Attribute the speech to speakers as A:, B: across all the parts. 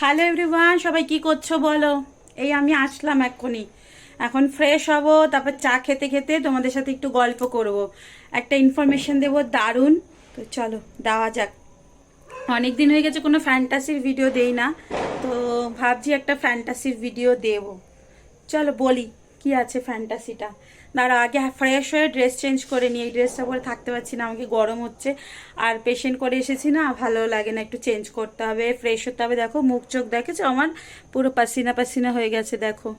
A: Hello everyone সবাই কি করছ বলো? এই আমি আসলাম এক্ষুনি। এখন ফ্রেশ হব, তারপর চা খেতে খেতে তোমাদের সাথে একটু গল্প করব। একটা ইনফরমেশন দেবো দারুণ। তো চলো, দেওয়া যাক। অনেক দিন হয়ে গেছে কোনো ফ্যান্টাসির ভিডিও দেই না, তো ভাবছি একটা ফ্যান্টাসির ভিডিও দেব। চলো বলি, কি আছে ফ্যান্টাসিটা দাঁড়া আগে ফ্রেশ হয়ে ড্রেস চেঞ্জ করে নিই এই ড্রেসটা পরে থাকতে পারছি না, আমাকে গরম হচ্ছে। আর পেশেন্ট করে এসেছি না, ভালো লাগে না, একটু চেঞ্জ করতে হবে ফ্রেশ হতে হবে। দেখো, মুখ চোখ দেখেছ? আমার পুরো পাসিনা পাসিনা হয়ে গেছে, দেখো।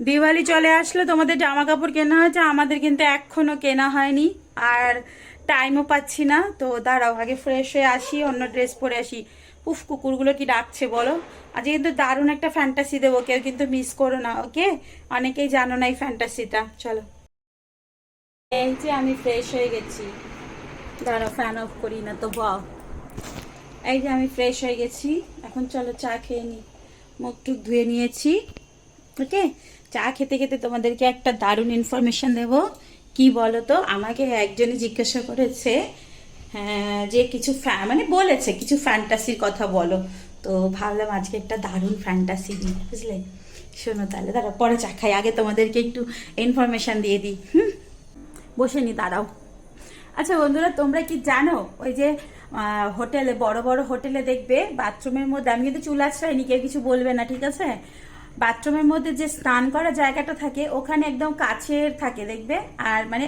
A: দিওয়ালি চলে আসলো, তোমাদের জামা কাপড় কেনা হয়েছে, আমাদের কিন্তু এখনও কেনা হয়নি। আর টাইমও পাচ্ছি না, তো দাঁড়াও, আগে ফ্রেশ হয়ে আসি, অন্য ড্রেস পরে আসি। উফ, কুকুরগুলো কি ডাকছে, বলো? আজকে কিন্তু দারুণ একটা ফ্যান্টাসি দেবো কেউ কিন্তু মিস করো না ওকে অনেকেই জানো না এই ফ্যান্টাসিটা চলো। এই যে আমি ফ্রেশ হয়ে গেছি। দাঁড়াও ফ্যান অফ করি না তো বাও এই যে আমি ফ্রেশ হয়ে গেছি এখন চলো চা খেয়ে নিই মুখ টুক ধুয়ে নিয়েছি ওকে চা খেতে খেতে তোমাদেরকে একটা দারুণ ইনফরমেশন দেব। কি বলো তো আমাকে একজনই জিজ্ঞাসা করেছে হ্যাঁ, যে কিছু ফ্যা- মানে বলেছে কিছু ফ্যান্টাসির কথা বলো। তো ভাবলাম আজকে একটা দারুণ ফ্যান্টাসি দিই বুঝলে? শোনো তাহলে দাঁড়া পরে চা খাই। আগে তোমাদেরকে একটু ইনফরমেশান দিয়ে দিই, হুম? বসে নি তারাও আচ্ছা বন্ধুরা, তোমরা কি জানো, ওই যে হোটেলে বড় বড় হোটেলে দেখবে বাথরুমের মধ্যে, আমি কিন্তু চুল নি কেউ কিছু বলবে না, ঠিক আছে? বাথরুমের মধ্যে যে স্নান করার জায়গাটা থাকে, ওখানে একদম কাছের থাকে, দেখবে? আর মানে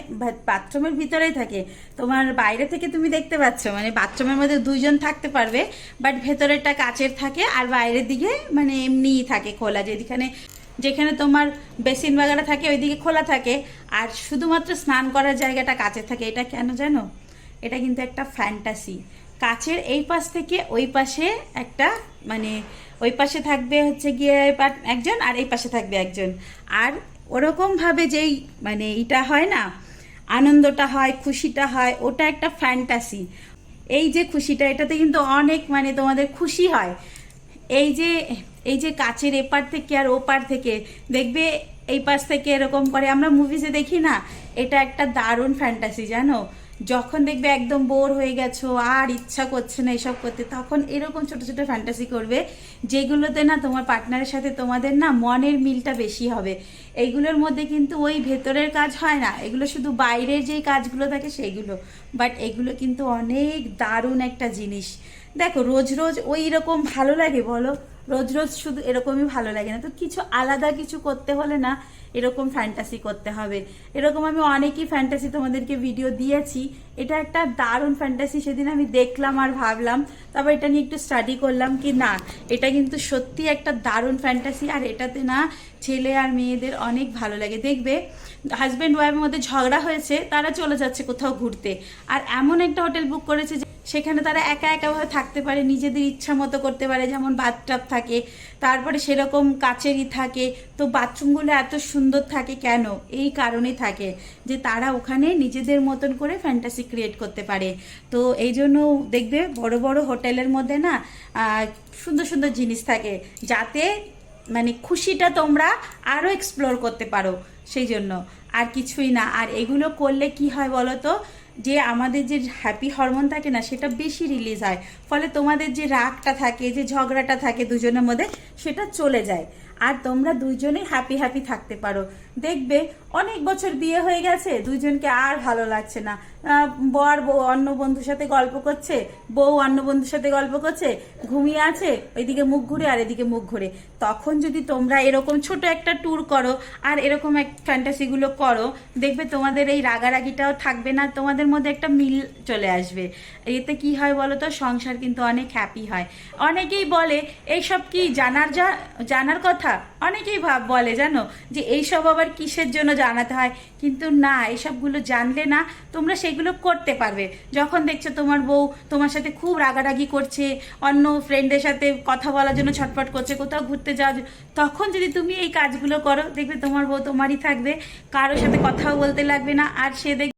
A: বাথরুমের ভিতরেই থাকে। তোমার বাইরে থেকে তুমি দেখতে পাচ্ছ মানে বাথরুমের মধ্যে দুইজন থাকতে পারবে বাট ভেতরেরটা কাচের থাকে আর বাইরের দিকে মানে এমনিই থাকে, খোলা। যেখানে যেখানে তোমার বেসিন বাগারা থাকে, ওইদিকে খোলা থাকে। আর শুধুমাত্র স্নান করার জায়গাটা কাচের থাকে। এটা কেন জানো? এটা কিন্তু একটা ফ্যান্টাসি কাচের এই পাশ থেকে ওই পাশে একটা মানে ওই পাশে থাকবে হচ্ছে গিয়ে একজন আর এই পাশে থাকবে একজন। আর ওরকম ভাবে যেই মানে এটা হয় না, আনন্দটা হয়, খুশিটা হয়, ওটা একটা ফ্যান্টাসি এই যে খুশিটা, এটাতে কিন্তু অনেক মানে তোমাদের খুশি হয়। এই যে এই যে কাচের এপার থেকে আর ওপার থেকে, দেখবে এই পাশ থেকে এরকম করে, আমরা মুভিজে দেখি না, এটা একটা দারুণ ফ্যান্টাসি জানো? যখন দেখবে একদম বোর হয়ে গেছো, আর ইচ্ছা করছে না এসব করতে, তখন এরকম ছোট ছোট ফ্যান্টাসি করবে, যেগুলোতে না তোমার পার্টনারের সাথে তোমাদের না মনের মিলটা বেশি হবে। এইগুলোর মধ্যে কিন্তু ওই ভেতরের কাজ হয় না, এগুলো শুধু বাইরের যেই কাজগুলো থাকে সেইগুলো বাট এগুলো কিন্তু অনেক দারুণ একটা জিনিস। দেখো, রোজ রোজ ওই রকম ভালো লাগে বলো? রোজ রোজ শুধু এরকমই ভালো লাগে না। তো কিছু আলাদা কিছু করতে হলে না এরকম ফ্যান্টাসি করতে হবে। এরকম আমি অনেকই ফ্যান্টাসি তোমাদেরকে ভিডিও দিয়েছি। এটা একটা দারুণ ফ্যান্টাসি সেদিন আমি দেখলাম আর ভাবলাম, তারপর এটা নিয়ে একটু স্টাডি করলাম কি না, এটা কিন্তু সত্যি একটা দারুণ ফ্যান্টাসি আর এটাতে না ছেলে আর মেয়েদের অনেক ভালো লাগে। দেখবে হাজব্যান্ড ওয়াইফের মধ্যে ঝগড়া হয়েছে, তারা চলে যাচ্ছে কোথাও ঘুরতে। আর এমন একটা হোটেল বুক করেছে যে সেখানে তারা একা একাভাবে থাকতে পারে, নিজেদের ইচ্ছা মতো করতে পারে, যেমন বাথটাব থাকে, তারপরে সেরকম কাচেরই থাকে। তো বাথরুমগুলো এত সুন্দর থাকে কেন? এই কারণেই থাকে যে তারা ওখানে নিজেদের মতন করে ফ্যান্টাসি ক্রিয়েট করতে পারে। তো এই জন্য দেখবে বড় বড় হোটেলের মধ্যে না সুন্দর সুন্দর জিনিস থাকে যাতে মানে খুশিটা তোমরা আরও এক্সপ্লোর করতে পারো, সেই জন্য। আর কিছুই না। আর এগুলো করলে কি হয় বলো তো যে আমাদের যে হ্যাপি হরমোন থাকে না, সেটা বেশি রিলিজ হয়। ফলে তোমাদের যে রাগটা থাকে, যে ঝগড়াটা থাকে দুজনের মধ্যে, সেটা চলে যায়। আর তোমরা দুইজনে হ্যাপি হ্যাপি থাকতে পারো। দেখবে, অনেক বছর বিয়ে হয়ে গেছে, দুইজনকে আর ভালো লাগছে না। বর বউ, অন্য বন্ধুর সাথে গল্প করছে, বউ অন্য বন্ধুর সাথে গল্প করছে, ঘুমিয়ে আছে, ওইদিকে মুখ ঘুরে আর এদিকে মুখ ঘুরে। তখন যদি তোমরা এরকম ছোট একটা ট্যুর করো আর এরকম এক ফ্যান্টাসিগুলো করো, দেখবে তোমাদের এই রাগারাগিটাও থাকবে না, তোমাদের মধ্যে একটা মিল চলে আসবে। এতে কি হয় বলো তো সংসার কিন্তু অনেক হ্যাপি হয়। অনেকেই বলে, এইসব কি জানার যা, জানার কথা? অনেকেই ভাব বলে, জানো? যে এইসব আবার কিসের জন্য জানাতে হয়? কিন্তু না, এইসবগুলো জানলে না তোমরা সেগুলো করতে পারবে। যখন দেখছ তোমার বউ তোমার সাথে খুব রাগারাগি করছে, অন্য ফ্রেন্ডের সাথে কথা বলার জন্য ছটফট করছে, কোথাও ঘুরতে যাওয়া তখন যদি তুমি এই কাজগুলো করো, দেখবে তোমার বউ তোমারই থাকবে, কারোর সাথে কথাও বলতে লাগবে না, আর সে দেখবে